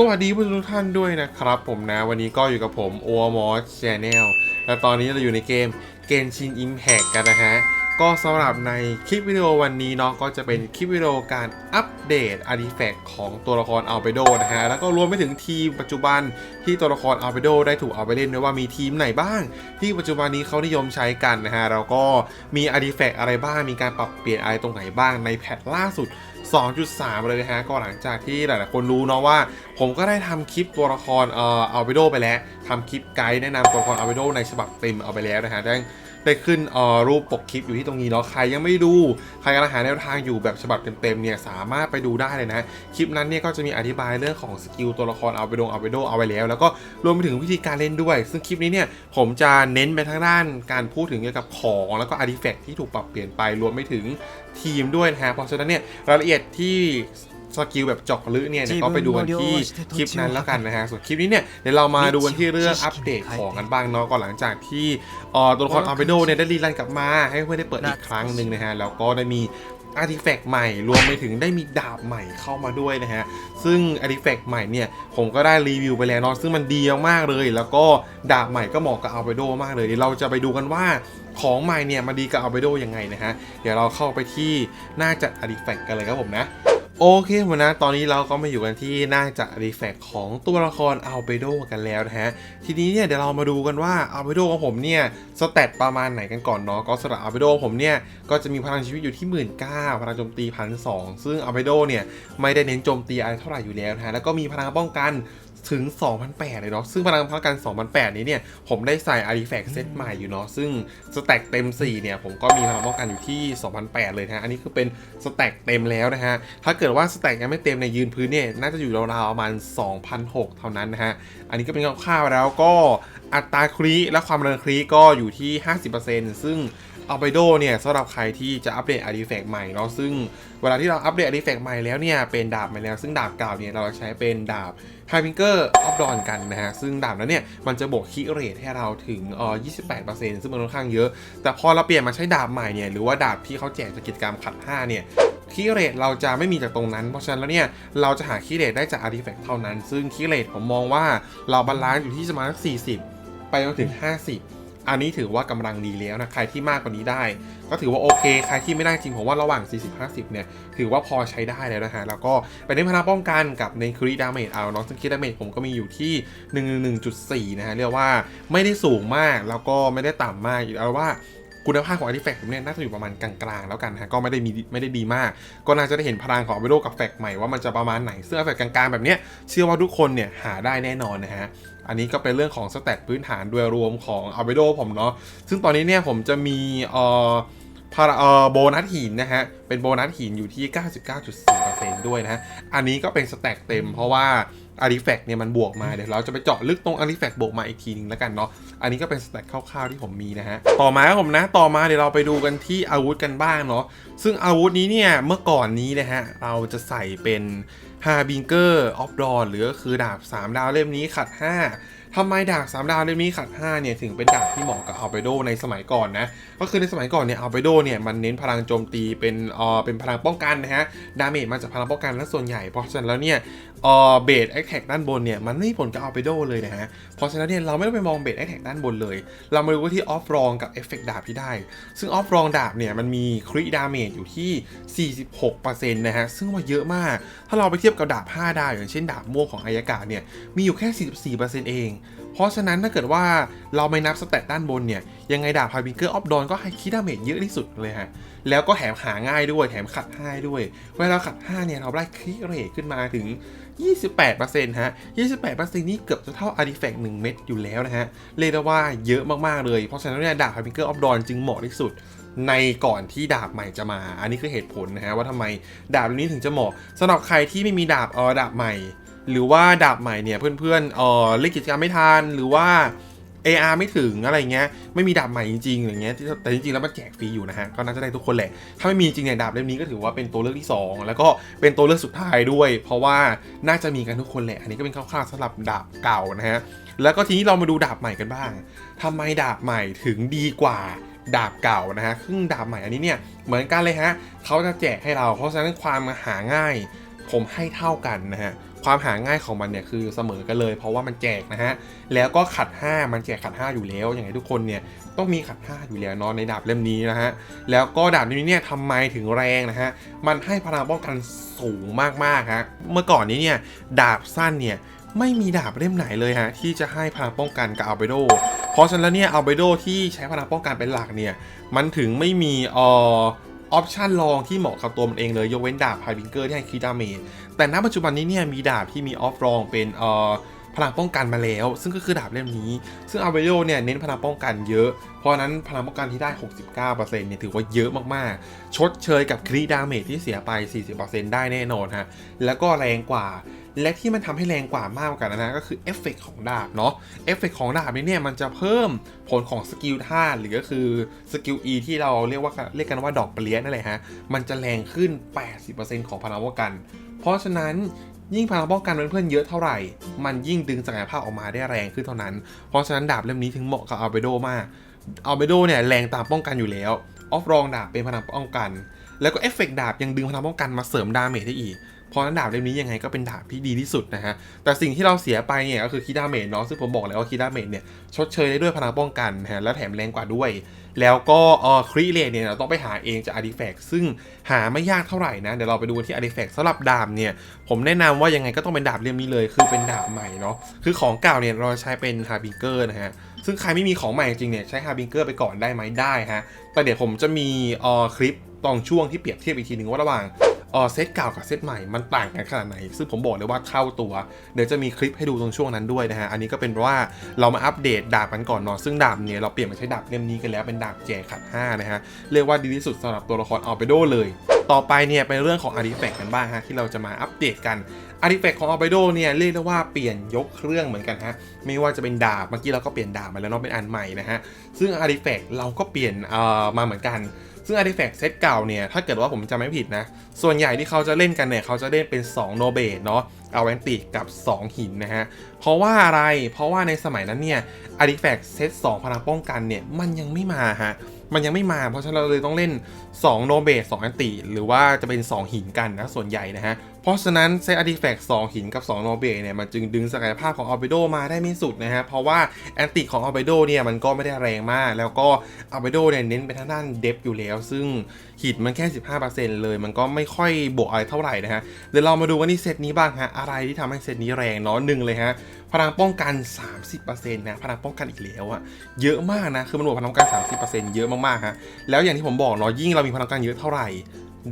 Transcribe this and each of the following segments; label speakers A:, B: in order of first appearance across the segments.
A: สวัสดีผู้ชมทุกท่านด้วยนะครับผมนะ วันนี้ก็อยู่กับผม o m o s Channel และตอนนี้เราอยู่ในเกม Genshin Impact กันนะฮะ ก็สำหรับในคลิปวิดีโอวันนี้เนาะก็จะเป็นคลิปวิดีโอการอัปเดตอาร์ติแฟกต์ของตัวละครอัลเบโดนะฮะ แล้วก็รวมไปถึงทีมปัจจุบันที่ตัวละครอัลเบโดได้ถูกเอาไปเล่นด้วยว่ามีทีมไหนบ้าง ที่ปัจจุบันนี้เขานิยมใช้กันนะฮะแล้วก็มีอาร์ติแฟกต์อะไรบ้างมีการปรับเปลี่ยนอะไรตรงไหนบ้างในแพทล่าสุด 2.3 เลยนะฮะก็หลังจากที่หลายๆคนรู้เนาะว่า ผมก็ได้ทำคลิปตัวละครเอ่ออัลเบโดไปแล้วทำคลิปไกด์แนะนำตัวละครอัลเบโดในฉบับเต็มเอาไปแล้วนะฮะดัง ได้ขึ้นออรูปปกคลิปอยู่ที่ตรงนี้เนาะใครยังไม่ดูใครกำลังหาแนวทางอยู่แบบฉบับเต็มๆเนี่ยสามารถไปดูได้เลยนะ คลิปนั้นเนี่ยก็จะมีอธิบายเรื่องของสกิลตัวละครเอัลเบโดอัลเบโดเอาไว้แล้ว แล้วก็รวมไปถึงวิธีการเล่นด้วย ซึ่งคลิปนี้เนี่ยผมจะเน้นไปทางด้านการพูดถึงเกี่ยวกับของแล้วก็อาร์ติแฟกต์ที่ถูกปรับเปลี่ยนไปรวมไปถึงทีมด้วยนะฮะเพราะฉะนั้นเนี่ยรายละเอียดที่ สกิลแบบเจาะลึกเนี่ยเดี๋ยวก็ไปดูกันที่คลิปนั้นแล้วกันนะฮะส่วนคลิปนี้เนี่ยเดี๋ยวเรามาดูกันที่เรื่องอัปเดตของกันบ้างเนาะก่อนหลังจากที่เอ่อตัวละครอัลเบโดเนี่ยได้รีรันกลับมาให้เพื่อนได้เปิดอีกครั้งหนึ่งนะฮะแล้วก็ได้มีอาร์ติแฟกต์ใหม่รวมไปถึงได้มีดาบใหม่เข้ามาด้วยนะฮะ ซึ่งอาร์ติแฟกต์ใหม่เนี่ย ผมก็ได้รีวิวไปแล้วเนาะซึ่งมันดีมากๆเลย แล้วก็ดาบใหม่ก็เหมาะกับอัลเบโดมากเลยเดี๋ยวเราจะไปดูกันว่าของใหม่เนี่ยมาดีกับอัลเบโดยังไงนะฮะ เดี๋ยวเราเข้าไปที่หน้าจัดอาร์ติแฟกต์กันเลยครับผมนะ โอเควันนะตอนนี้เราก็มาอยู่กันที่หน้าจัดอาร์ติแฟกต์ของตัวละครอัลเบโดกันแล้วนะฮะ ทีนี้เนี่ยเดี๋ยวเรามาดูกันว่าอัลเบโดของผมเนี่ยสเตตประมาณไหนกันก่อนเนาะก็สำหรับอัลเบโดผมเนี่ยก็จะมีพลังชีวิตอยู่ที่ 1 9ื่นพลังโจมตีพันสซึ่งอัลเบโดเนี่ยไม่ได้เน้นโจมตีอะไรเท่าไหร่อยู่แล้วนะฮะแล้วก็มีพลังป้องกัน ถึง2,008เลยเนาะซึ่งพลังป้องกัน2,008นี้เนี่ยผมได้ใส่อาริแฟกเซตใหม่อยู่เนาะซึ่งสแต็กเต็ม 4 เนี่ย ผมก็มีพลังป้องกันอยู่ที่2,008เลยนะฮะอันนี้คือเป็นสแต็กเต็มแล้วนะฮะ ถ้าเกิดว่าสแต็กยังไม่เต็มในยืนพื้นเนี่ย น่าจะอยู่ราวๆประมาณ2,006เท่านั้นนะฮะ อันนี้ก็เป็นคร่าวๆแล้วก็อัตราครีและความเร็วครีก็อยู่ที่ 50%ซึ่ง อัลเบโดเนี่ยสำหรับใครที่จะอัปเดตอาร์ติแฟกต์ใหม่เนาะซึ่งเวลาที่เราอัปเดตอาร์ติแฟกต์ใหม่แล้วเนี่ยเป็นดาบใหม่แล้ว ซึ่งดาบเก่าเนี่ยเราใช้เป็นดาบไฮพิงเกอร์ออฟดอนกันนะฮะ ซึ่งดาบนั้นเนี่ยมันจะบวกคิเรทให้เราถึงเอ่อ28%ซึ่งมันค่อนข้างเยอะ แต่พอเราเปลี่ยนมาใช้ดาบใหม่เนี่ยหรือว่าดาบที่เขาแจกจากกิจกรรมขัด5เนี่ยคีเรทเราจะไม่มีจากตรงนั้น เพราะฉะนั้นแล้วเนี่ย เราจะหาคีเรทได้จากอาร์ติแฟกต์เท่านั้น ซึ่งคีเรทผมมองว่าเราบาลานซ์อยู่ที่ประมาณ40 ไปจนถึง 50 อันนี้ถือว่ากำลังดีแล้วนะ ใครที่มากกว่านี้ได้ ก็ถือว่าโอเค ใครที่ไม่ได้จริงผมว่าระหว่าง 40-50 เนี่ย ถือว่าพอใช้ได้แล้วนะฮะ แล้วก็ไปเน้นพลังป้องกันกับในคริดาเมจเอาเนาะซึ่งคริดาเมจผมก็มีอยู่ที่ 111.4 นะฮะ เรียกว่าไม่ได้สูงมาก แล้วก็ไม่ได้ต่ำมากอยู่แล้วว่าคุณภาพของอาร์ติแฟกต์ผมเนี่ยน่าจะอยู่ประมาณกลางๆแล้วกันฮะก็ไม่ได้มีไม่ได้ดีมาก ก็น่าจะได้เห็นพลังของอัลเบโดกับแฟกต์ใหม่ว่ามันจะประมาณไหนซึ่งแฟกต์กลางๆแบบเนี้ยเชื่อว่าทุกคนเนี่ยหาได้แน่นอนนะฮะ อันนี้ก็เป็นเรื่องของสแตทพื้นฐานโดยรวมของอัลเบโดผมเนาะซึ่งตอนนี้เนี่ยผมจะมีเอ่อพาราเอ่อโบนัสหินนะฮะ เป็นโบนัสหินอยู่ที่ 99.4%ด้วยนะฮะอันนี้ก็เป็นสแต็กเต็มเพราะว่าอาร์ติแฟกต์เนี่ยมันบวกมาเดี๋ยวเราจะไปเจาะลึกตรงอาร์ติแฟกต์บวกมาอีกทีนึงแล้วกันเนาะอันนี้ก็เป็นสแต็กคร่าวๆที่ผมมีนะฮะ ต่อมาครับผมนะ ต่อมาเดี๋ยวเราไปดูกันที่อาวุธกันบ้างเนาะซึ่งอาวุธนี้เนี่ยเมื่อก่อนนี้นะฮะเราจะใส่เป็น ฮาบิงเกอร์ออฟดอนหรือก็คือดาบ 3 ดาวเล่มนี้ขัด 5 ทำไมดาบ 3 ดาวเล่มนี้ขัด 5 เนี่ย ถึงเป็นดาบที่เหมาะกับอัลเบโดในสมัยก่อนนะ ก็คือในสมัยก่อนเนี่ยอัลเบโดเนี่ย มันเน้นพลังโจมตีเป็นเอ่อเป็นพลังป้องกันนะฮะ ดาเมจมาจากพลังป้องกันและส่วนใหญ่ เพราะฉะนั้นแล้วเนี่ยเบสแอคแท็กด้านบนเนี่ยมันไม่มีผลกับอัลเบโดเลยนะฮะ เพราะฉะนั้นเนี่ยเราไม่ต้องไปมองเบสแอคแท็กด้านบนเลย เรามาดูที่ออฟรองกับเอฟเฟกดาบที่ได้ ซึ่งออฟรองดาบเนี่ยมันมีคริดาเมจอยู่ที่ 46%นะฮะ ซึ่งว่าเยอะมาก ถ้าเราไปเทียบกับดาบ 5 ดาวอย่างเช่นดาบม่วงของอายากาเนี่ยมีอยู่แค่ 44%เอง เพราะฉะนั้นถ้าเกิดว่าเราไม่นับสเตตด้านบนเนี่ยยังไงดาบพาบิงเกอร์ออฟดอนก็ให้คิดดาเมจเยอะที่สุดเลยฮะแล้วก็แถมหาง่ายด้วยแถมขัดง่ายด้วย เวลาขัด5เนี่ยเราได้คริเรทขึ้นมาถึง 28%ฮะ 28%นี่เกือบจะเท่าอาร์ติแฟกต์1เม็ดอยู่แล้วนะฮะ เรียกได้ว่าเยอะมากๆเลย เพราะฉะนั้นเนี่ยดาบพาบิงเกอร์ออฟดอนจึงเหมาะที่สุดในก่อนที่ดาบใหม่จะมา อันนี้คือเหตุผลนะฮะว่าทำไมดาบนี้ถึงจะเหมาะสำหรับใครที่ไม่มีดาบเออดาบใหม่ หรือว่าดาบใหม่เนี่ยเพื่อนๆเออเล่นกิจกรรมไม่ทันหรือว่า AR ไม่ถึงอะไรเงี้ยไม่มีดาบใหม่จริงๆอย่างเงี้ยแต่จริงๆแล้วมันแจกฟรีอยู่นะฮะก็น่าจะได้ทุกคนแหละ ถ้าไม่มีจริงเนี่ยดาบเล่มนี้ก็ถือว่าเป็นตัวเลือกที่ 2 แล้วก็เป็นตัวเลือกสุดท้ายด้วย เพราะว่าน่าจะมีกันทุกคนแหละ อันนี้ก็เป็นคร่าวๆสำหรับดาบเก่านะฮะแล้วก็ทีนี้เรามาดูดาบใหม่กันบ้างทำไมดาบใหม่ถึงดีกว่าดาบเก่านะฮะซึ่งดาบใหม่อันนี้เนี่ยเหมือนกันเลยฮะเขาจะแจกให้เรา เพราะฉะนั้นความหาง่าย ผมให้เท่ากันนะฮะ ความหาง่ายของมันเนี่ยคือเสมอกันเลย เพราะว่ามันแจกนะฮะ แล้วก็ขัด 5 มันแจกขัด 5 อยู่แล้ว อย่างไรทุกคนเนี่ยต้องมีขัด 5 อยู่แล้วเนาะในดาบเล่มนี้นะฮะ แล้วก็ดาบเล่มนี้เนี่ยทำไมถึงแรงนะฮะ มันให้พลังป้องกันสูงมากๆฮะ เมื่อก่อนนี้เนี่ยดาบสั้นเนี่ยไม่มีดาบเล่มไหนเลยฮะที่จะให้พลังป้องกันกับอัลเบโด เพราะฉะนั้นแล้วเนี่ยอัลเบโดที่ใช้พลังป้องกันเป็นหลักเนี่ยมันถึงไม่มีเอ่อ ออปชันรองที่เหมาะกับตัวมันเองเลย ยกเว้นดาบไฮบิงเกอร์ที่ให้คีดาเมจแต่ณปัจจุบันนี้เนี่ยมีดาบที่มีออฟรองเป็นเอ่อพลังป้องกันมาแล้ว ซึ่งก็คือดาบเล่มนี้ ซึ่งอาเวโยเนี่ยเน้นพลังป้องกันเยอะ เพราะนั้นพลังป้องกันที่ได้ 69%เนี่ยถือว่าเยอะมากๆ ชดเชยกับครีดาเมจที่เสียไป 40%ได้แน่นอนฮะ แล้วก็แรงกว่า และที่มันทำให้แรงกว่ามากกว่ากันนะก็คือเอฟเฟกของดาบเนาะเอฟเฟกของดาบนี้เนี่ยมันจะเพิ่มผลของสกิลท่าหรือก็คือสกิล E ที่เราเรียกว่าเรียกกันว่าดอกเปลี่ยนนั่นแหละฮะ มันจะแรงขึ้น 80%ของพลังป้องกัน เพราะฉะนั้นยิ่งพลังป้องกันเพื่อนๆเยอะเท่าไหร่ มันยิ่งดึงศักยภาพออกมาได้แรงขึ้นเท่านั้น เพราะฉะนั้นดาบเล่มนี้ถึงเหมาะกับอัลเบโดมากอัลเบโดเนี่ยแรงตามป้องกันอยู่แล้ว ออฟรองดาบเป็นพลังป้องกัน แล้วก็เอฟเฟกดาบยังดึงพลังป้องกันมาเสริมดาเมจได้อีก เพราะนั้นดาบเล่มนี้ยังไงก็เป็นดาบที่ดีที่สุดนะฮะ แต่สิ่งที่เราเสียไปเนี่ยก็คือคีดาเมจเนาะ ซึ่งผมบอกแล้วว่าคีดาเมจเนี่ยชดเชยได้ด้วยพลังป้องกันนะฮะ และแถมแรงกว่าด้วย แล้วก็เออครีเลตเนี่ยเราต้องไปหาเองจากอาร์ติแฟกซึ่งหาไม่ยากเท่าไหร่นะ เดี๋ยวเราไปดูที่อาร์ติแฟกสำหรับดาบเนี่ย ผมแนะนำว่ายังไงก็ต้องเป็นดาบเล่มนี้เลย คือเป็นดาบใหม่เนาะ คือของเก่าเนี่ยเราใช้เป็นฮาร์บิงเกอร์นะฮะ ซึ่งใครไม่มีของใหม่จริงเนี่ยใช้ฮาร์บิงเกอร์ไปก่อนได้ไหมได้ฮะ แต่เดี๋ยวผมจะมีเออคลิปตอนช่วงที่เปรียบเทียบอีกทีหนึ่งว่าระหว่าง เออเซตเก่ากับเซตใหม่มันต่างกันขนาดไหน ซึ่งผมบอกเลยว่าเท่าตัว เดี๋ยวจะมีคลิปให้ดูตรงช่วงนั้นด้วยนะฮะ อันนี้ก็เป็นเพราะว่าเรามาอัปเดตดาบกันก่อนเนาะซึ่งดาบเนี่ยเราเปลี่ยนมาใช้ดาบเล่มนี้กันแล้วเป็นดาบแจกขัด5นะฮะเรียกว่าดีที่สุดสำหรับตัวละครอัลเบโดเลย ต่อไปเนี่ยเป็นเรื่องของอาร์ติแฟกต์กันบ้างฮะที่เราจะมาอัปเดตกันอาร์ติแฟกต์ของอัลเบโดเนี่ยเรียกได้ว่าเปลี่ยนยกเครื่องเหมือนกันฮะไม่ว่าจะเป็นดาบเมื่อกี้เราก็เปลี่ยนดาบมาแล้วเนาะเป็นอันใหม่นะฮะซึ่งอาร์ติแฟกต์เราก็เปลี่ยนเอ่อมาเหมือนกัน ซึ่ง Artifact เซตเก่าเนี่ย ถ้าเกิดว่าผมจำไม่ผิดนะ ส่วนใหญ่ที่เขาจะเล่นกันเนี่ย เขาจะเล่นเป็น 2 โนเบเนาะเอาแวนติกับ 2 หินนะฮะ เพราะว่าอะไร เพราะว่าในสมัยนั้นเนี่ย Artifact เซต2พลังป้องกันเนี่ย มันยังไม่มาฮะ มันยังไม่มา เพราะฉะนั้นเราเลยต้องเล่น 2 โนเบ2แอนติหรือว่าจะเป็น 2 หินกันนะ ส่วนใหญ่นะฮะ ราะฉะนั้นเซตอาร์ติแฟกต์2หินกับ2โนเบเนี่ยมันจึงดึงศักยภาพของอัลเบโดมาได้ไม่สุดนะฮะเพราะว่าแอนติของอัลเบโดเนี่ยมันก็ไม่ได้แรงมาก แล้วก็อัลเบโดเนี่ยเน้นไปทางด้านเดฟอยู่แล้ว ซึ่งหินมันแค่ 15%เลย มันก็ไม่ค่อยบวกอะไรเท่าไหร่นะฮะเดี๋ยวเรามาดูกันที่เซตนี้บ้างฮะอะไรที่ทำให้เซตนี้แรงเนาะหนึ่งเลยฮะพลังป้องกัน 30%นะพลังป้องกันอีกแล้วอะเยอะมากนะคือมันบวกพลังป้องกัน 30%เยอะมากๆฮะแล้วอย่างที่ผมบอกเนาะยิ่งเรามีพลังป้องกันเยอะเท่าไหร่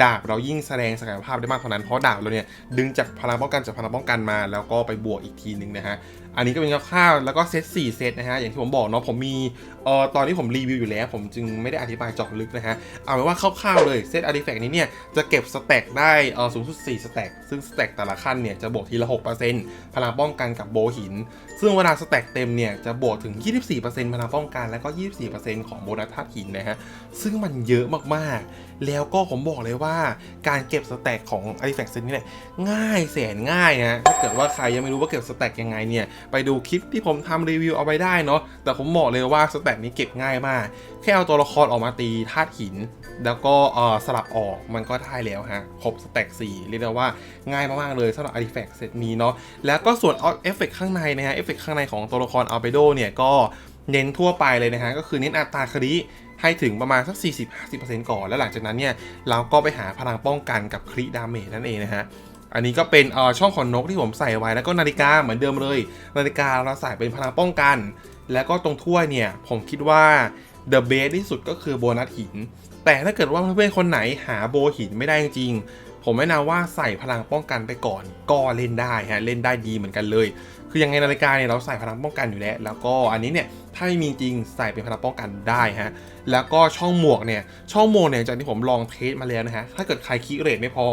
A: ดาบเรายิ่งแสดงศักยภาพได้มากเท่านั้นเพราะดาบเราเนี่ยดึงจากพลังป้องกันจากพลังป้องกันมา แล้วก็ไปบวกอีกทีหนึ่งนะฮะ อันนี้ก็เป็นคร่าวๆแล้วก็เซต4เซตนะฮะอย่างที่ผมบอกเนาะผมมีเอ่อตอนที่ผมรีวิวอยู่แล้ว ผมจึงไม่ได้อธิบายเจาะลึกนะฮะเอาเป็นว่าคร่าวๆเลยเซตอาร์ติแฟกต์นี้เนี่ยจะเก็บสแต็กได้เออสูงสุด4สแต็กซึ่งสแต็กแต่ละขั้นเนี่ยจะบวกทีละ6%พลังป้องกันกับโบหิน ซึ่งเวลาสแต็กเต็มเนี่ยจะบวกถึง 24%พลังป้องกันแล้วก็ 24%ของโบนัสธาตุหินนะฮะซึ่งมันเยอะมากๆ แล้วก็ผมบอกเลยว่าการเก็บสแต็กของ Artifact เซตนี้เนี่ยง่ายแสนง่ายฮะถ้าเกิดว่าใครยังไม่รู้ว่าเก็บสแต็กยังไงเนี่ยไปดูคลิปที่ผมทำรีวิวเอาไปได้เนาะแต่ผมบอกเลยว่าสแต็กนี้เก็บง่ายมาก แค่เอาตัวละครออกมาตีธาตุหิน แล้วก็เออสลับออกมันก็ได้แล้วฮะครบสแต็ก4เรียกได้ว่าง่ายมากๆเลยสำหรับ Artifact เซตนี้เนาะแล้วก็ส่วนเอฟเฟกข้างในนะฮะเอฟเฟกข้างในของตัวละครอัลเบโดเนี่ยก็เน้นทั่วไปเลยนะฮะก็คือเน้นอัตราคริให้ถึงประมาณสัก 40-50%ก่อน แล้วหลังจากนั้นเนี่ย เราก็ไปหาพลังป้องกันกับคริดาเมจนั่นเองนะฮะ อันนี้ก็เป็นเอ่อช่องขนนกที่ผมใส่ไว้แล้วก็นาฬิกาเหมือนเดิมเลย นาฬิกาเราใส่เป็นพลังป้องกัน แล้วก็ตรงถ้วยเนี่ย ผมคิดว่า the best ที่สุดก็คือโบนัสหิน แต่ถ้าเกิดว่าเพื่อนๆคนไหนหาโบหินไม่ได้จริงผมแนะนำว่าใส่พลังป้องกันไปก่อน ก็เล่นได้ฮะเล่นได้ดีเหมือนกันเลย คือยังไงนาฬิกาเนี่ยเราใส่พลังป้องกันอยู่แล้ว แล้วก็อันนี้เนี่ยถ้าไม่มีจริงใส่เป็นพลังป้องกันได้ฮะแล้วก็ช่องหมวกเนี่ยช่องหมวกเนี่ยจากที่ผมลองเทสมาแล้วนะฮะถ้าเกิดใครคีย์เรทไม่พอ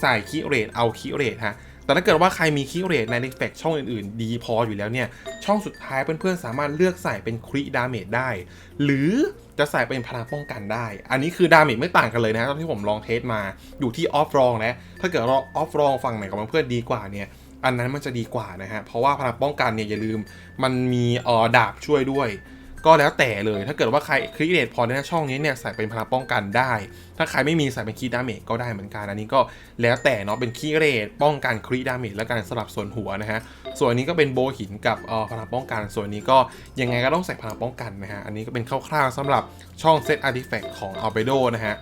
A: ใส่คีย์เรทเอาคีย์เรทฮะแต่ถ้าเกิดว่าใครมีคีย์เรทใน r e f เฟกช่องอื่นๆ ดีพออยู่แล้วเนี่ย ช่องสุดท้ายเพื่อนๆ สามารถเลือกใส่เป็นคริดาเมจได้ หรือจะใส่เป็นพลังป้องกันได้ อันนี้คือดาเมจไม่ต่างกันเลยนะตอนที่ผมลองเทสมาอยู่ที่ออฟรองนะถ้าเกิดเราออฟรองฝั่งไหนกับเพื่อนๆดีกว่าเนี่ยอันนั้นมันจะดีกว่านะฮะเพราะว่าพลังป้องกันเนี่ยอย่าลืมมันมีออดาบช่วยด้วย ก็แล้วแต่เลยถ้าเกิดว่าใครคลิกเดตพอในช่องนี้เนี่ยใส่เป็นพลังป้องกันได้ ถ้าใครไม่มีใส่เป็นคีดาเมจก็ได้เหมือนกันอันนี้ก็แล้วแต่เนาะเป็นคีเรทป้องกันครีดาเมจและการสลับส่วนหัวนะฮะส่วนอันนี้ก็เป็นโบหินกับเอ่อพลังป้องกัน ส่วนนี้ก็ยังไงก็ต้องใส่พลังป้องกันนะฮะอันนี้ก็เป็นคร่าวๆสำหรับช่องเซตอาร์ติแฟกต์ของ a l b e d o นะฮะ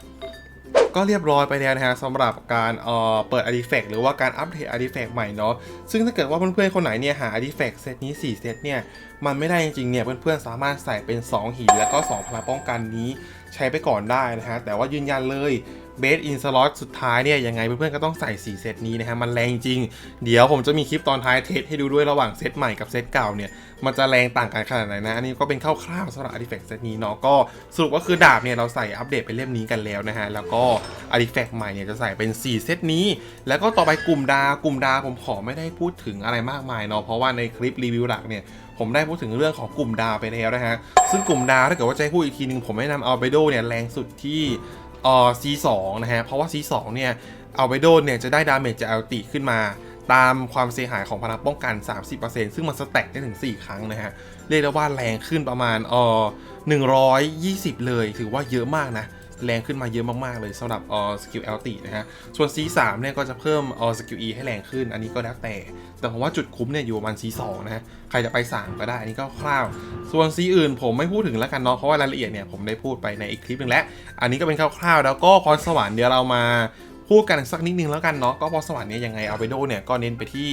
A: ก็เรียบร้อยไปแล้วนะฮะสำหรับการเอ่อเปิด Artifact หรือว่าการอัปเดต Artifact ใหม่เนาะซึ่งถ้าเกิดว่าเพื่อนๆคนไหนเนี่ยหา Artifact เซตนี้ 4 เซตเนี่ย มันไม่ได้จริงๆเนี่ยเพื่อนๆสามารถใส่เป็น 2 หินแล้วก็ 2 พลังป้องกันนี้ใช้ไปก่อนได้นะฮะ แต่ว่ายืนยันเลยเบสอินสล็อตสุดท้ายเนี่ยยังไงเพื่อนๆก็ต้องใส่ 4 เซตนี้นะฮะ มันแรงจริง เดี๋ยวผมจะมีคลิปตอนท้ายเทสให้ดูด้วยระหว่างเซตใหม่กับเซตเก่าเนี่ย มันจะแรงต่างกันขนาดไหนนะ อันนี้ก็เป็นคร่าวๆสำหรับ Artifact เซตนี้เนาะก็สรุปก็คือดาบเนี่ยเราใส่อัปเดตไปเล่มนี้กันแล้วนะฮะ แล้วก็ Artifact ใหม่เนี่ยจะใส่เป็น 4 เซตนี้ แล้วก็ต่อไปกลุ่มดากลุ่มดาผมขอไม่ได้พูดถึงอะไรมากมายเนาะเพราะว่าในคลิปรีวิวหลักเนี่ย ผมได้พูดถึงเรื่องของกลุ่มดาวไปแล้วนะฮะ ซึ่งกลุ่มดาวถ้าเกิดว่าจะให้พูดอีกทีนึงผมแนะนำเอาไปโดเนี่ยแรงสุดที่เอ่อ C2 นะฮะ เพราะว่า C2 เนี่ยเอาไปโดเนี่ยจะได้ดาเมจจากอัลติขึ้นมาตามความเสียหายของพลังป้องกัน 30%ซึ่งมันสแต็กได้ถึง 4 ครั้งนะฮะ เรียกได้ว่าแรงขึ้นประมาณเอ่อ120 เลย ถือว่าเยอะมากนะ แรงขึ้นมาเยอะมากๆเลยสำหรับออสกิล LT นะฮะ ส่วน C3 เนี่ยก็จะเพิ่มออสกิล E ให้แรงขึ้น อันนี้ก็แล้วแต่ แต่ผมว่าจุดคุ้มเนี่ยอยู่ประมาณ C2 นะฮะ ใครจะไป 3 ก็ได้ อันนี้ก็คร่าว ส่วน C อื่นผมไม่พูดถึงแล้วกันเนาะ เพราะว่ารายละเอียดเนี่ยผมได้พูดไปในอีกคลิปหนึงแล้ว อันนี้ก็เป็นคร่าวๆ แล้วก็พรสวรรค์เดี๋ยวเรามาพูดกันสักนิดนึงแล้วกันเนาะก็พอสวรรค์เนี่ยยังไงเอาไปโดเนี่ยก็เน้นไปที่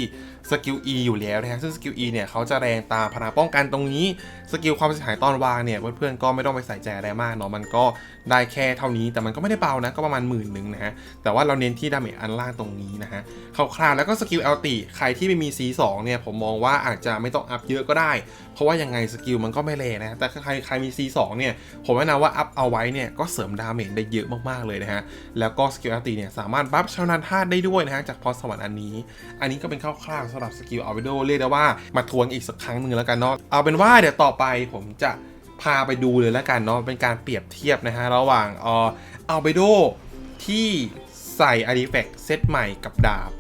A: สกิล E อยู่แล้วนะฮะซึ่งสกิล E เนี่ยเขาจะแรงตามพลังป้องกันตรงนี้สกิลความเสียหายตอนวางเนี่ยเพื่อนๆก็ไม่ต้องไปใส่ใจอะไรมากเนาะมันก็ ได้แค่เท่านี้แต่มันก็ไม่ได้เบานะก็ประมาณหมื่นหนึ่งนะฮะแต่ว่าเราเน้นที่ดาเมจอันล่างตรงนี้นะฮะคร่าวๆแล้วก็สกิล LT ใครที่ไม่มี C2 เนี่ยผมมองว่าอาจจะไม่ต้องอัพเยอะก็ได้ เพราะว่ายังไงสกิลมันก็ไม่แรงนะแต่ใครใครมี C2 เนี่ยผมแนะนำว่าอัพเอาไว้เนี่ยก็เสริมดาเมจได้เยอะมากๆเลยนะฮะแล้วก็สกิล LT เนี่ยสามารถบัฟชาวนาธาตุได้ด้วยนะฮะจากพรสวรรค์อันนี้ อันนี้ก็เป็นคร่าวๆสำหรับสกิลอัลเบโดเรียกได้ว่ามาทวนอีกสักครั้งหนึ่งแล้วกันเนาะเอาเป็นว่าเดี๋ยวต่อไปผมจะ พาไปดูเลยแล้วกันเนาะเป็นการเปรียบเทียบนะฮะ ระหว่างเอออัลเบโดที่ใส่อาร์ติแฟกต์เซตใหม่กับดาบ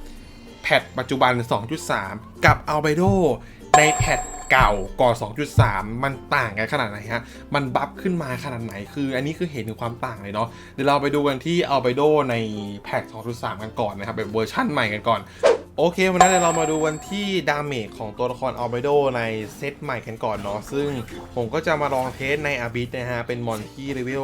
A: แพทปัจจุบัน 2.3 กับอัลเบโดในแพทเก่าก่อน2.3 มันต่างกันขนาดไหนฮะ มันบัฟขึ้นมาขนาดไหน คืออันนี้คือเห็นถึงความต่างเลยเนาะ เดี๋ยวเราไปดูกันที่อัลเบโดในแพท2.3 กันก่อนนะครับแบบเวอร์ชั่นใหม่กันก่อน โอเค วันนี้เดี๋ยเรามาดูวันที่ดาเมจของตัวละครอัลเบโดในเซตใหม่กันก่อนเนาะซึ่งผมก็จะมาลองเทสในอาบิสนะฮะ เป็นมอนที่เลเวล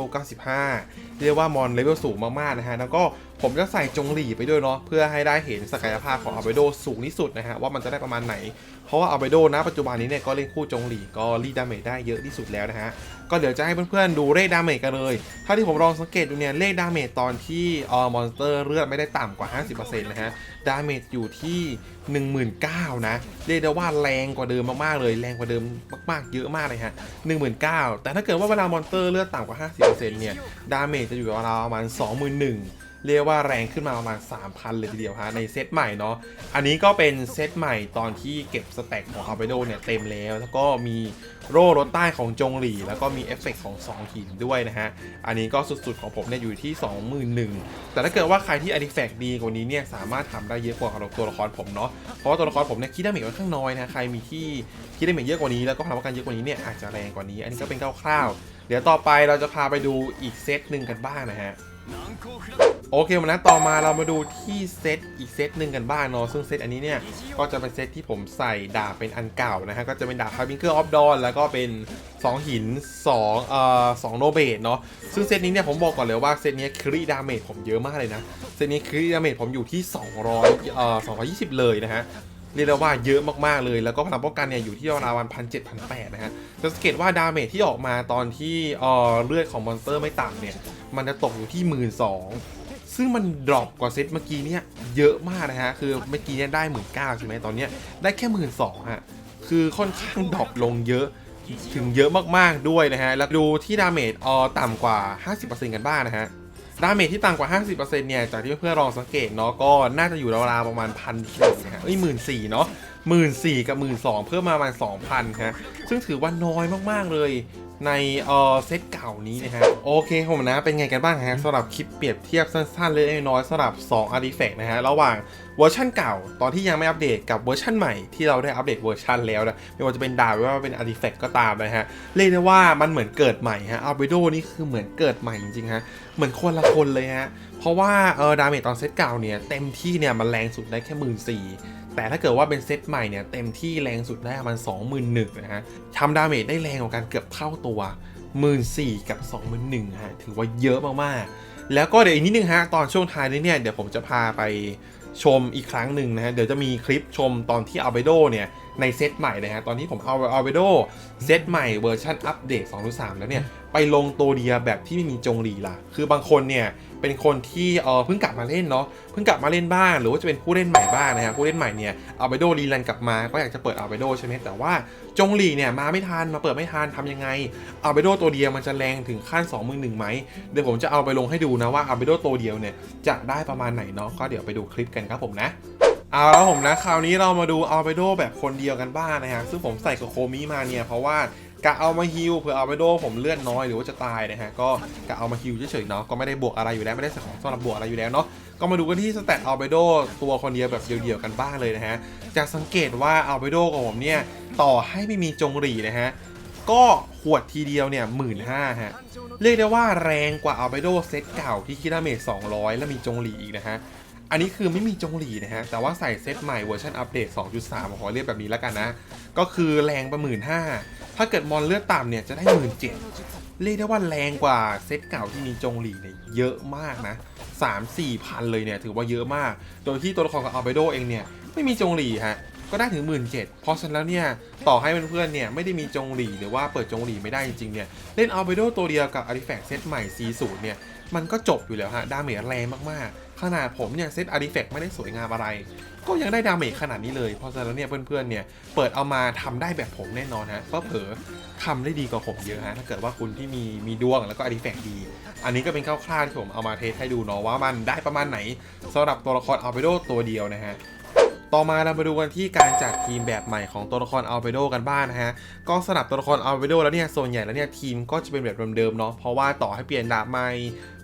A: 95 เรียกว่ามอนเลเวลสูงมาก ๆ นะฮะ แล้วก็ ผมจะใส่จงหลีไปด้วยเนาะเพื่อให้ได้เห็นศักยภาพของอัลเบโดสูงที่สุดนะฮะว่ามันจะได้ประมาณไหน เพราะว่าอัลเบโดนะปัจจุบันนี้เนี่ยก็เล่นคู่จงหลีก็รีดาเมจได้เยอะที่สุดแล้วนะฮะก็เดี๋ยวจะให้เพื่อนๆดูเลขดาเมจกันเลยถ้าที่ผมลองสังเกตดูเนี่ยเลขดาเมจตอนที่เอ่อมอนสเตอร์เลือดไม่ได้ต่ำกว่า 50%นะฮะดาเมจอยู่ที่ 19,000นะเรียกได้ว่าแรงกว่าเดิมมากๆเลยแรงกว่าเดิมมากๆเยอะมากเลยฮะ19,000แต่ถ้าเกิดว่าเวลามอนสเตอร์เลือดต่ำกว่า 50%เนี่ยดาเมจจะอยู่ราวประมาณ21,000 เรียกว่าแรงขึ้นมาประมาณ 3,000 เลยทีเดียวฮะในเซตใหม่เนาะอันนี้ก็เป็นเซตใหม่ตอนที่เก็บสแต็กของอัลเบโดเนี่ยเต็มแล้ว แล้วก็มีโร่รถใต้ของจงหลี แล้วก็มีเอฟเฟกต์ของ 2 หินด้วยนะฮะ อันนี้ก็สุดๆของผมเนี่ยอยู่ที่ 21,000 แต่ถ้าเกิดว่าใครที่อาร์ติแฟกต์ดีกว่านี้เนี่ยสามารถทำได้เยอะกว่าตัวละครผมเนาะเพราะว่าตัวละครผมเนี่ยคิดไดาเหมจค่อนข้างน้อยนะใครมีที่คิดไดาเหมจเยอะกว่านี้แล้วก็พลังกันเยอะกว่านี้เนี่ยอาจจะแรงกว่านี้ อันนี้ก็เป็นคร่าวๆเดี๋ยวต่อไปเราจะพาไปดูอีกเซตหนึ่งกันบ้างนะฮะ โอเควันนั้นต่อมาเรามาดูที่เซตอีกเซตหนึ่งกันบ้างเนาะซึ่งเซตอันนี้เนี่ยก็จะเป็นเซตที่ผมใส่ดาบเป็นอันเก่านะฮะก็จะเป็นดาบคาร์บิงเกอร์ออฟดอนแล้วก็เป็น 2 หิน2เอ่อ2โนเบตเนาะซึ่งเซตนี้เนี่ยผมบอกก่อนเลยว่าเซตนี้ครีดาเมจผมเยอะมากเลยนะเซตนี้ครีดาเมจผมอยู่ที่ 200เอ่อ220 เลยนะฮะเรียกได้ว่าเยอะมากๆเลย แล้วก็พลังป้องกันเนี่ยอยู่ที่ราวๆวันพันเจ็ดพันแปดนะฮะจะสังเกตว่าดาเมจที่ออกมาตอนที่เอ่อเลือดของมอนสเตอร์ไม่ต่ำเนี่ย มันจะตกอยู่ที่หมื่นสอง ซึ่งมันดรอปกว่าเซตเมื่อกี้เนี่ยเยอะมากนะฮะ คือเมื่อกี้เนี่ยได้หมื่นเก้าใช่ไหมตอนเนี้ยได้แค่หมื่นสองฮะ คือค่อนข้างดรอปลงเยอะถึงเยอะมากๆด้วยนะฮะ แล้วดูที่ดาเมจอ่อต่ำกว่า 50%กันบ้างนะฮะ ดาเมจที่ต่ำกว่า 50%เนี่ย จากที่เพื่อนๆลองสังเกตเนาะ ก็น่าจะอยู่ราวๆประมาณพันสี่นะฮะเอ้ยหมื่นสี่เนาะ หมื่นสี่กับหมื่นสองเพิ่มมาประมาณสองพันฮะซึ่งถือว่าน้อยมากๆเลยในเออเซตเก่านี้นะฮะโอเคผมนะเป็นไงกันบ้างฮะสำหรับคลิปเปรียบเทียบสั้นๆเล็กๆน้อยๆสำหรับ 2 artifact นะฮะระหว่างเวอร์ชันเก่า ตอนที่ยังไม่อัปเดตกับเวอร์ชันใหม่ที่เราได้อัปเดตเวอร์ชันแล้วนะไม่ว่าจะเป็นดาวไม่ว่าเป็น artifact ก็ตามนะฮะเรียกได้ว่ามันเหมือนเกิดใหม่ฮะอัลเบโดนี่คือเหมือนเกิดใหม่จริงๆฮะเหมือนคนละคนเลยฮะเพราะว่าเออดาเมจตอนเซตเก่าเนี่ยเต็มที่เนี่ยมันแรงสุดได้แค่หมื่นสี่ แต่ถ้าเกิดว่าเป็นเซตใหม่เนี่ยเต็มที่แรงสุดได้ประมัน2 1 0 0 0นะฮะทำดาเมจได้แรงกว่ากันเกือบเท่าตัว 1 4 0 0 0กับ 21,000ฮะถือว่าเยอะมากๆ แล้วก็เดี๋ยวอีกนิดนึงฮะตอนช่วงท้ายนี้เนี่ยเดี๋ยวผมจะพาไปชมอีกครั้งหนึ่งนะฮะเดี๋ยวจะมีคลิปชมตอนที่อัลเบโดเนี่ยในเซตใหม่นะฮะตอนที่ผมเอาอัลเบโดเซตใหม่เวอร์ชันอัปเดต2.3แล้วเนี่ยไปลงตัวเดียแบบที่ไม่มีจงหลีล่ะคือบางคนเนี่ย เป็นคนที่เออเพิ่งกลับมาเล่นเนาะเพิ่งกลับมาเล่นบ้าง หรือว่าจะเป็นผู้เล่นใหม่บ้างนะฮะผู้เล่นใหม่เนี่ยอัลเบโดรีลันกลับมาก็อยากจะเปิดอัลเบโดใช่ไหมแต่ว่าจงหลีเนี่ยมาไม่ทันมาเปิดไม่ทันทำยังไงอัลเบโดตัวเดียวมันจะแรงถึงขั้น2 1 0 0 0ไหมเดี๋ยวผมจะเอาไปลงให้ดูนะว่าอัลเบโดตัวเดียวเนี่ยจะได้ประมาณไหนเนาะก็เดี๋ยวไปดูคลิปกันครับผมนะเอาแล้วผมนะคราวนี้เรามาดูอัลเบโดแบบคนเดียวกันบ้างนะฮะซึ่งผมใส่กับโคมิมาเนี่ยเพราะว่า กะเอามาฮิลเผื่อเอัลเบโดผมเลือดน้อยหรือว่าจะตายนะฮะก็กะเอามาฮิลเฉยๆเนาะก็ไม่ได้บวกอะไรอยู่แล้วไม่ได้ใส่ของสำหรับบวกอะไรอยู่แล้วเนาะก็มาดูกันที่สแตทอัลเบโดตัวคนเดียวแบบเดียวๆกันบ้างเลยนะฮะจะสังเกตว่าอัลเบโดของผมเนี่ยต่อให้ไม่มีจงรีนะฮะก็ขวดทีเดียวเนี่ยหมื่นห้าฮะเรียกได้ว่าแรงกว่าอัลเบโดเซตเก่าที่คิดาเมจ200 แล้วมีจงหรีอีกนะฮะ อันนี้คือไม่มีจงหลีนะฮะ แต่ว่าใส่เซตใหม่เวอร์ชันอัปเดต 2.3 ขอเรียกแบบนี้แล้วกันนะ ก็คือแรงประหมื่นห้าถ้าเกิดมอนเลือดต่ำเนี่ยจะได้หมื่นเจ็ดเรียกได้ว่าแรงกว่าเซตเก่าที่มีจงหลีเนี่ยเยอะมากนะ3 4พันเลยเนี่ยถือว่าเยอะมาก โดยที่ตัวละครของอัลเบโดเองเนี่ยไม่มีจงหลีฮะก็ได้ถึง 1 7ื่นเพราะฉะนั้นแล้วเนี่ย ต่อให้เพื่อนๆเนี่ย ไม่ได้มีจงหลีหรือว่าเปิดจงหลีไม่ได้จริงๆเนี่ย เล่นอัลเบโดตัวเดียวกับอาริแฟกต์เซตใหม่ C0 เนี่ย มันก็จบอยู่แล้วฮะ ดาเมจแรงมากๆ ขนาดผมเนี่ยเซตอาร์ติแฟกต์ไม่ได้สวยงามอะไร ก็ยังได้ดาเมจขนาดนี้เลย เพราะฉะนั้นแล้วเนี่ยเพื่อนๆเนี่ยเปิดเอามาทำได้แบบผมแน่นอนฮะเพราะเผลอทำได้ดีกว่าผมเยอะฮะถ้าเกิดว่าคุณที่มีมีดวงแล้วก็อาร์ติแฟกต์ดี อันนี้ก็เป็นคร่าวๆที่ผมเอามาเทสให้ดูเนาะว่ามันได้ประมาณไหนสำหรับตัวละครอัลเบโดตัวเดียวนะฮะ ต่อมาเรามาดูกันที่การจัดทีมแบบใหม่ของตัวละครอัลเบโดกันบ้างนะฮะก็สำหรับตัวละครอัลเบโดแล้วเนี่ยส่วนใหญ่แล้วเนี่ยทีมก็จะเป็นแบบเดิมๆเนาะเพราะว่าต่อให้เปลี่ยนดาบใหม่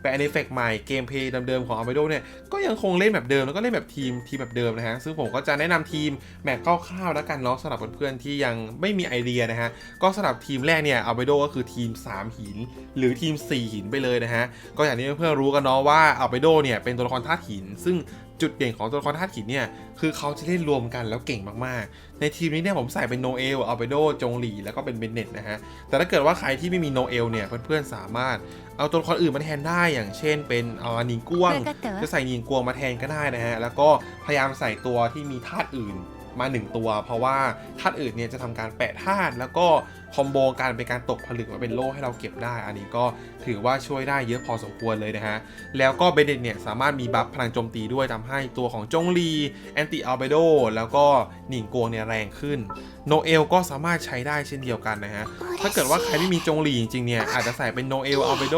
A: แปะเอฟเฟกใหม่เกมเพย์เดิมๆของอัลเบโดเนี่ยก็ยังคงเล่นแบบเดิมแล้วก็เล่นแบบทีมทีมแบบเดิมนะฮะซึ่งผมก็จะแนะนำทีมแบบคร่าวๆแล้วกันเนาะสำหรับเพื่อนๆที่ยังไม่มีไอเดียนะฮะก็สำหรับทีมแรกเนี่ยอัลเบโดก็คือทีม 3 หิน หรือทีม 4 หินไปเลยนะฮะก็อย่างที่เพื่อนๆรู้กันเนาะว่าอัลเบโดเนี่ยเป็นตัวละครธาตุหิน ซึ่ง จุดเด่นของตัวละครธาตุหินเนี่ย คือเขาจะเล่นรวมกันแล้วเก่งมากๆ ในทีมนี้เนี่ยผมใส่เป็นโนเอลอัลเบโด จงหลี แล้วก็เป็นเบนเน็ตนะฮะ แต่ถ้าเกิดว่าใครที่ไม่มีโนเอลเนี่ย เพื่อนๆ สามารถเอาตัวละครอื่นมาแทนได้ อย่างเช่นเป็นเอ่อนิงก้วง จะใส่นิงกวงมาแทนก็ได้นะฮะ แล้วก็พยายามใส่ตัวที่มีธาตุอื่น มา 1 ตัว เพราะว่าธาตุอื่นเนี่ยจะทำการแปะธาตุแล้วก็คอมโบการเป็นการตกผลึกมาเป็นโล่ให้เราเก็บได้ อันนี้ก็ถือว่าช่วยได้เยอะพอสมควรเลยนะฮะ แล้วก็เบเดนเนี่ยสามารถมีบัฟพลังโจมตีด้วยทำให้ตัวของจงลีแอนติอัลเบโดแล้วก็หนิงโกงเนี่ยแรงขึ้น โนเอลก็สามารถใช้ได้เช่นเดียวกันนะฮะ ถ้าเกิดว่าใครไม่มีจงลีจริงๆเนี่ยอาจจะใส่เป็นโนเอลอัลเบโด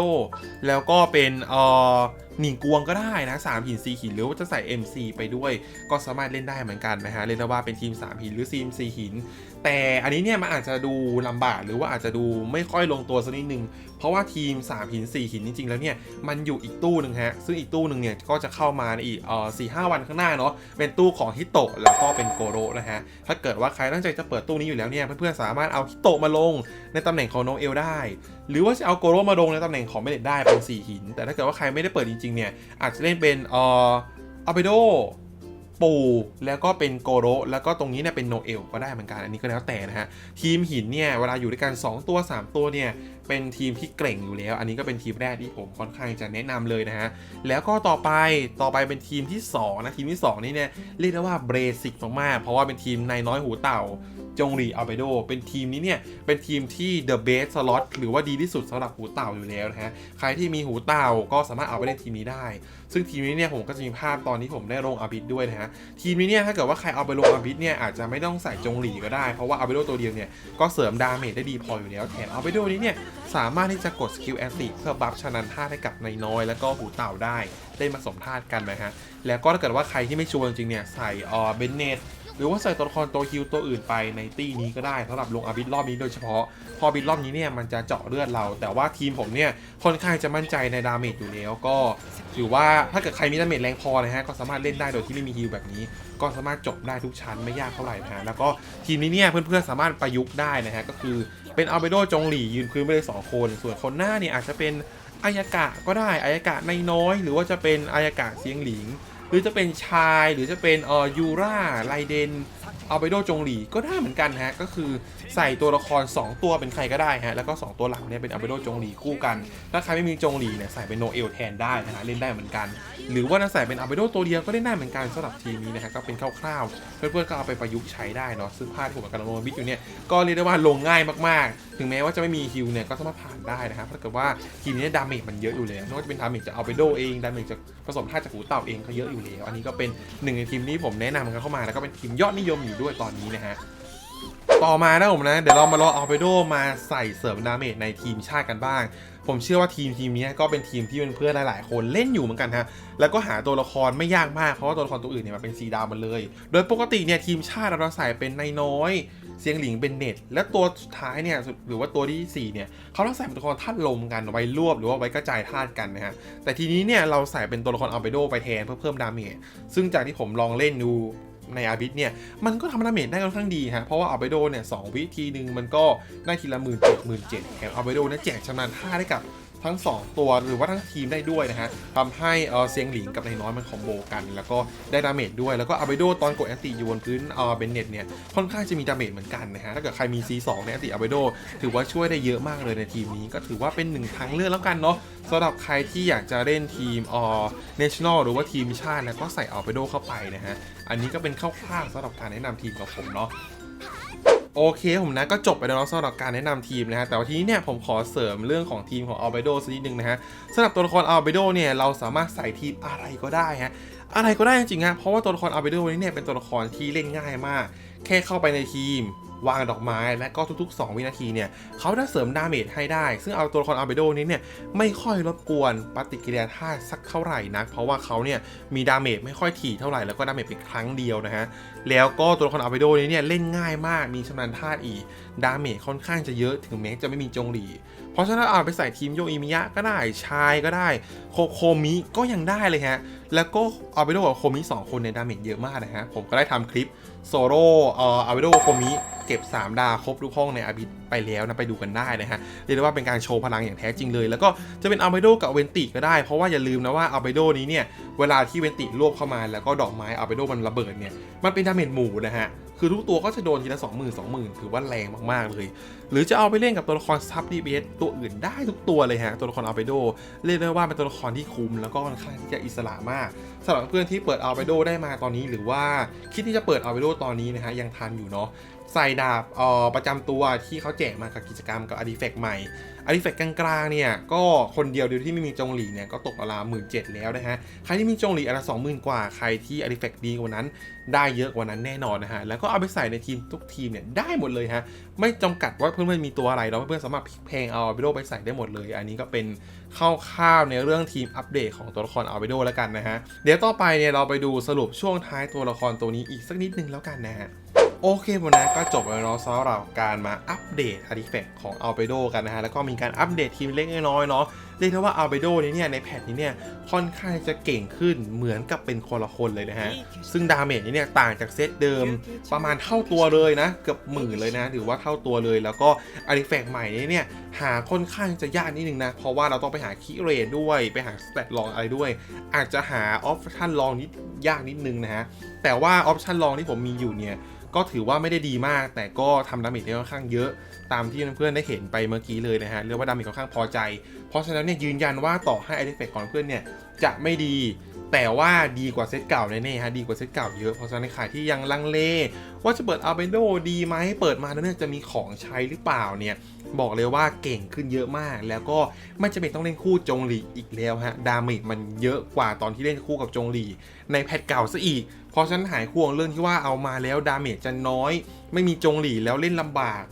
A: แล้วก็เป็นเอ่อหนิงกวงก็ได้นะ3หิน4หินหรือว่าจะใส่ MC ไปด้วย ก็สามารถเล่นได้เหมือนกันนะฮะเล่นได้ว่าเป็นทีม 3 หินหรือทีม4หิน แต่อันนี้เนี่ยมันอาจจะดูลำบากหรือว่าอาจจะดูไม่ค่อยลงตัวสักนิดนึง เพราะว่าทีม 3 หิน 4 หินจริง ๆ แล้วเนี่ยมันอยู่อีกตู้หนึ่งฮะ ซึ่งอีกตู้หนึ่งเนี่ยก็จะเข้ามาในอีกเอ่อสี่ห้าวันข้างหน้าเนาะเป็นตู้ของฮิโตะแล้วก็เป็นโกโรนะฮะ ถ้าเกิดว่าใครตั้งใจจะเปิดตู้นี้อยู่แล้วเนี่ยเพื่อนๆสามารถเอาฮิโตะมาลงในตำแหน่งของโนเอลได้ หรือว่าจะเอาโกโรมาลงในตำแหน่งของเมเนตได้เป็น4หิน แต่ถ้าเกิดว่าใครไม่ได้เปิดจริงๆเนี่ยอาจจะเล่นเป็นเอ่ออัลเบโด ปูแล้วก็เป็นโกโรแล้วก็ตรงนี้เนี่ยเป็นโนเอลก็ได้เหมือนกันอันนี้ก็แล้วแต่นะฮะทีมหินเนี่ยเวลาอยู่ด้วยกัน 2 ตัว 3 ตัวเนี่ยเป็นทีมที่เก่งอยู่แล้ว อันนี้ก็เป็นทีมแรกที่ผมค่อนข้างจะแนะนำเลยนะฮะแล้วก็ต่อไปต่อไปเป็นทีมที่2นะทีมที่2นี่เนี่ยเรียกได้ว่าเบสิกมากๆเพราะว่าเป็นทีมนายน้อยหูเต่า จงหรีอัลเบโดเป็นทีมนี้เนี่ย เป็นทีมที่ the best slot หรือว่าดีที่สุดสำหรับหูเต่าอยู่แล้วนะฮะ ใครที่มีหูเต่าก็สามารถเอาไปเล่นทีมนี้ได้ ซึ่งทีมนี้เนี่ยผมก็จะมีภาพตอนที่ผมได้ลงอาบิดด้วยนะฮะ ทีมนี้เนี่ยถ้าเกิดว่าใครเอาไปลงอาบิดเนี่ยอาจจะไม่ต้องใส่จงหลีก็ได้ เพราะว่าอาเบโดตัวเดียวเนี่ยก็เสริมดาเมจได้ดีพออยู่แล้ว แถมอาเบโดนี้เนี่ยสามารถที่จะกดสกิลแอนติเพื่อบัฟชนันท่าให้กับนายน้อยแล้วก็หูเต่าได้ได้มาสมธาตุกันนะฮะ แล้วก็ถ้าเกิดว่าใครที่ไม่ชัวร์จริงเนี่ยใส่เบนเนต หรือว่าใส่ตัวละครตัวฮิลตัวอื่นไปในตี้นี้ก็ได้สำหรับลงอาบิดรอบนี้โดยเฉพาะ พอบิดรอบนี้เนี่ยมันจะเจาะเลือดเรา แต่ว่าทีมผมเนี่ยค่อนข้างจะมั่นใจในดาเมจอยู่แล้วก็ถือว่าถ้าเกิดใครมีดาเมจแรงพอนะฮะก็สามารถเล่นได้โดยที่ไม่มีฮิลแบบนี้ ก็สามารถจบได้ทุกชั้นไม่ยากเท่าไหร่นะฮะแล้วก็ทีมนี้เนี่ยเพื่อนๆสามารถประยุกต์ได้นะฮะก็คือเป็นอัลเบโดจงหลี่ยืนพื้นไปเลยสองคน ส่วนคนหน้าเนี่ยอาจจะเป็นอายากะก็ได้อายากะในน้อย หรือว่าจะเป็นอายากะเสียงหลิง รือจะเป็นชายหรือจะเป็นเอ่อยูราไลเดน เอัลเบโดจงหลีก็ได้เหมือนกันฮะก็คือใส่ตัวละคร 2 ตัวเป็นใครก็ได้ฮะแล้วก็ 2 ตัวหลังเนี่ยเป็นอัลเบโดจงหลีคู่กัน ถ้าใครไม่มีจงหลีเนี่ยใส่เป็นโนเอลแทนได้นะฮะเล่นได้เหมือนกัน หรือว่าจะใส่เป็นอัลเบโดตัวเดียวก็เล่นได้เหมือนกันสำหรับทีมนี้นะฮะก็เป็นคร่าวๆ เพื่อนๆก็เอาไปประยุกต์ใช้ได้เนาะซึ่งภาที่ผมกำลังลงบิดอยู่เนี่ยก็เรียกได้ว่าลงง่ายมากๆ ถึงแม้ว่าจะไม่มีฮิลเนี่ยก็สามารถผ่านได้นะครับถ้าเกิดว่าทีมนี้ดาเมจมันเยอะอยู่แล้วไม่ว่าจะเป็นดาเมจจากอัลเบโดเองดาเมจจากผสมธาจากหูเต่าเองก็เยอะอยู่แล้วอันนี้ก็เป็นหนึ่งในทีมที่ผมแนะนำกันเข้ามาแล้วก็เป็นทีมยอดนิยมอยู่ด้วยตอนนี้นะฮะต่อมานะผมนะ เดี๋ยวเรามาลองเอาไปโดมาใส่เสริมดาเมจในทีมชาติกันบ้าง ผมเชื่อว่าทีมทีมนี้ก็เป็นทีมที่เป็นเพื่อนหลาย ๆ คนเล่นอยู่เหมือนกันฮะ แล้วก็หาตัวละครไม่ยากมาก เพราะว่าตัวละครตัวอื่นเนี่ยมันเป็นสีดาวหมดเลย โดยปกติเนี่ยทีมชาติเราใส่เป็นนายน้อยเสียงหลิงเป็นเน็ต และตัวสุดท้ายเนี่ยหรือว่าตัวที่สี่เนี่ยเขาต้องใส่เป็นตัวละครธาตุลมกันไว้รวบหรือว่าไว้กระจายธาตุกันนะฮะแต่ทีนี้เนี่ยเราใส่เป็นตัวละครอัลเบโดไปแทนเพื่อเพิ่มดาเมจซึ่งจากที่ผมลองเล่นดู ในอาบิสเนี่ย มันก็ทำดาเมจได้ค่อนข้างดีฮะ เพราะว่าอัลเบโดเนี่ยสองวิธีหนึ่งมันก็ได้ทีละหมื่นเจ็ดหมื่นเจ็ดแถมอัลเบโดเนี่ยแจกชำนาญท่าได้กับ ทั้ง 2 ตัวหรือว่าทั้งทีมได้ด้วยนะฮะทำให้เออเซียงหลิงกับนายน้อยมันคอมโบกัน แล้วก็ได้ดาเมจด้วยแล้วก็อัลเบโดตอนกดแอนติอยู่บนพื้นเออเบนเน็ตเนี่ยค่อนข้างจะมีดาเมจเหมือนกันนะฮะถ้าเกิดใครมี C2 เนี่ยแอนติอัลเบโดถือว่าช่วยได้เยอะมากเลยในทีมนี้ ก็ถือว่าเป็นหนึ่งทางเลือกแล้วกันเนาะสำหรับใครที่อยากจะเล่นทีมเออ national หรือว่าทีมชาติแล้วก็ใส่อัลเบโดเข้าไปนะฮะอันนี้ก็เป็นคร่าวๆสำหรับการแนะนำทีมของผมเนาะ โอเคผมนะก็จบไปแล้วนะสำหรับการแนะนำทีมนะฮะแต่ว่าทีนี้เนี่ยผมขอเสริมเรื่องของทีมของอัลเบโดสักนิดนึงนะฮะสำหรับตัวละครอัลเบโดเนี่ยเราสามารถใส่ทีมอะไรก็ได้ฮะอะไรก็ได้จริงๆฮะเพราะว่าตัวละครอัลเบโดนี้เนี่ยเป็นตัวละครที่เล่นง่ายมาก แค่เข้าไปในทีม วางดอกไม้และก็ทุกๆ 2 วินาทีเนี่ยเขาจะเสริมดาเมจให้ได้ ซึ่งเอาตัวละครอัลเบโดนี้เนี่ยไม่ค่อยรบกวนปฏิกิริยาธาตุสักเท่าไหร่นัก เพราะว่าเขาเนี่ยมีดาเมจไม่ค่อยถี่เท่าไหร่แล้วก็ดาเมจเป็นครั้งเดียวนะฮะแล้วก็ตัวละครอัลเบโดนี้เนี่ยเล่นง่ายมากมีชำนาญธาตุอีกดาเมจค่อนข้างจะเยอะถึงแม้จะไม่มีจงหลีเพราะฉะนั้นเอาไปใส่ทีมโยอิมิยะก็ได้ชายก็ได้โคโคมิก็ยังได้เลยฮะแล้วก็อัลเบโดกับโคมิสองคนในยดาเมจเยอะมากนะฮะผมก็ได้ทำคลิปโซโล่เอ่ออัลเบโดโคมิ เก็บ 3 ดาวครบทุกห้องในอาบิทไปแล้วนะไปดูกันได้นะฮะเรียกได้ว่าเป็นการโชว์พลังอย่างแท้จริงเลย แล้วก็จะเป็นอัลเบโดกับเวนติก็ได้เพราะว่าอย่าลืมนะว่าอัลเบโดนี้เนี่ยเวลาที่เวนติรวบเข้ามาแล้วก็ดอกไม้อัลเบโดมันระเบิดเนี่ยมันเป็นดาเมจหมู่นะฮะคือทุกตัวก็จะโดนทีละ 20,000 20,000ถือว่าแรงมากๆเลย หรือจะเอาไปเล่นกับตัวละครซับดีเบสตัวอื่นได้ทุกตัวเลยฮะตัวละครอัลเบโดเรียกได้ว่าเป็นตัวละครที่คุ้มแล้วก็ค่อนข้างที่จะอิสระมากสำหรับเพื่อนที่เปิดอัลเบโดได้มาตอนนี้ หรือว่าคิดที่จะเปิดอัลเบโดตอนนี้นะฮะยังทันอยู่เนาะ ใส่ดาบอ่อประจำตัวที่เขาแจกมากับกิจกรรมกับอ r ิเฟกใหม่อ r ิเฟกกลางๆเนี่ยก็คนเดียวเดียวที่ไม่มีจงหลีเนี่ยก็ตกราวหมื่นเจ็ดแล้วนะฮะใครที่มีจงหลีอันละสองหมื่นกว่าใครที่อ r ิเฟกดีกว่านั้น ได้เยอะกว่านั้นแน่นอนนะฮะแล้วก็เอาไปใส่ในทีมทุกทีมเนี่ยได้หมดเลยฮะไม่จำกัดว่าเพื่อนๆมีตัวอะไรแล้วเพื่อนๆสามารถพลิกเพลงเอาอัลเบโดไปใส่ได้หมดเลย อันนี้ก็เป็นคร่าวๆในเรื่องทีมอัปเดตของตัวละครอัลเบโดแล้วกันนะฮะเดี๋ยวต่อไปเนี่ยเราไปดูสรุปช่วงท้ายตัวละครตัวนี้อีกสักนิดนึงแล้วกันนะฮะ โอเควันนี้ก็จบแล้วเนาะสำหรับการมาอัปเดตอาร์ติแฟกต์ของอัลเบโดกันนะฮะ แล้วก็มีการอัปเดตทีมเล็กน้อยเนาะเรียกได้ว่าอัลเบโดนี้เนี่ยในแพทนี้เนี่ยค่อนข้างจะเก่งขึ้นเหมือนกับเป็นคนละคนเลยนะฮะ ซึ่งดาเมจนี้เนี่ยต่างจากเซตเดิมประมาณเท่าตัวเลยนะ เกือบหมื่นเลยนะถือว่าเท่าตัวเลยแล้วก็อาร์ติแฟกต์ใหม่นี้เนี่ยหาค่อนข้างจะยากนิดนึงนะ เพราะว่าเราต้องไปหาคีย์เรทด้วย ไปหาสเตตลองอะไรด้วย อาจจะหาออปชั่นลองนิดยากนิดนึงนะฮะแต่ว่าออปชั่นลองที่ผมมีอยู่เนี่ย ก็ถือว่าไม่ได้ดีมาก แต่ก็ทำดาเมจได้ค่อนข้างเยอะ ตามที่เพื่อนๆได้เห็นไปเมื่อกี้เลยนะฮะเรียกว่าดามจค่อนข้างพอใจ เพราะฉะนั้นเนี่ยยืนยันว่าต่อให้ไอเดฟเฟกของเพื่อนเนี่ยจะไม่ดี แต่ว่าดีกว่าเซตเก่าแน่ๆฮะดีกว่าเซตเก่าเยอะเพราะฉะนั้นใครที่ยังลังเล ว่าจะเปิดอัลเบโดดีไหมเปิดมาแล้วเนี่ยจะมีของใช้หรือเปล่าเนี่ยบอกเลยว่าเก่งขึ้นเยอะมาก แล้วก็ไม่จำเป็นต้องเล่นคู่จงหลีอีกแล้วฮะดาเมจมันเยอะกว่าตอนที่เล่นคู่กับจงหลีในแพทเก่าซะอีก เพราะฉะนั้นหายห่วงเรื่องที่ว่าเอามาแล้วดาเมจจะน้อย ไม่มีจงหลีแล้วเล่นลำบาก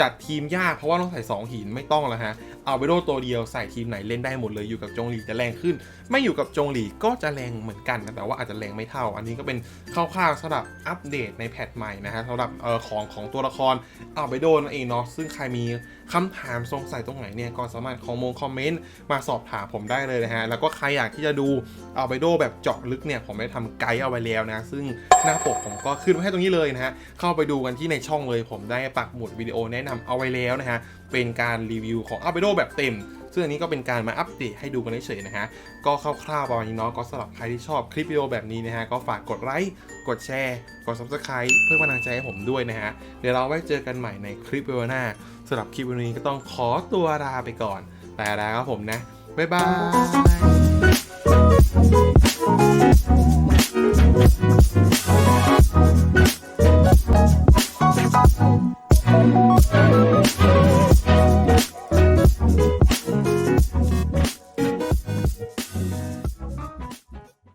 A: จัดทีมยากเพราะว่าต้องใส่ 2 หินไม่ต้องแล้วฮะอาไปโดตัวเดียวใส่ทีมไหนเล่นได้หมดเลยอยู่กับจงหลีจะแรงขึ้น ไม่อยู่กับจงหลีก็จะแรงเหมือนกันนะแต่ว่าอาจจะแรงไม่เท่า อันนี้ก็เป็นคร่าวๆสำหรับอัปเดตในแพทใหม่นะฮะสำหรับเอ่อของของตัวละครเอาไปโดนั่นเองเนาะซึ่งใครมีคำถามสงสัยตรงไหนเนี่ยก็สามารถคอมมงคอมเมนต์มาสอบถามผมได้เลยนะฮะแล้วก็ใครอยากที่จะดูเอาไปโดแบบเจาะลึกเนี่ยผมได้ทำไกด์เอาไว้แล้วนะ ซึ่งหน้าปกผมก็ขึ้นไว้ให้ตรงนี้เลยนะฮะเข้าไปดูกันที่ในช่องเลยผมได้ปักหมุดวิดีโอแนะนำเอาไว้แล้วนะฮะ เป็นการรีวิวของอัปเดตแบบเต็ม ซึ่งอันนี้ก็เป็นการมาอัปเดตให้ดูกันเฉยๆนะฮะ ก็คร่าวๆประมาณนี้เนาะก็สำหรับใครที่ชอบคลิปวิดีโอแบบนี้นะฮะ ก็ฝากกดไลค์กดแชร์ กด subscribe เพื่อกำลังใจให้ผมด้วยนะฮะ เดี๋ยวเราไว้เจอกันใหม่ในคลิปวิดีโอหน้าสำหรับคลิปวันนี้ก็ต้องขอตัวลาไปก่อนแต่แล้วครับผมนะบ๊ายบาย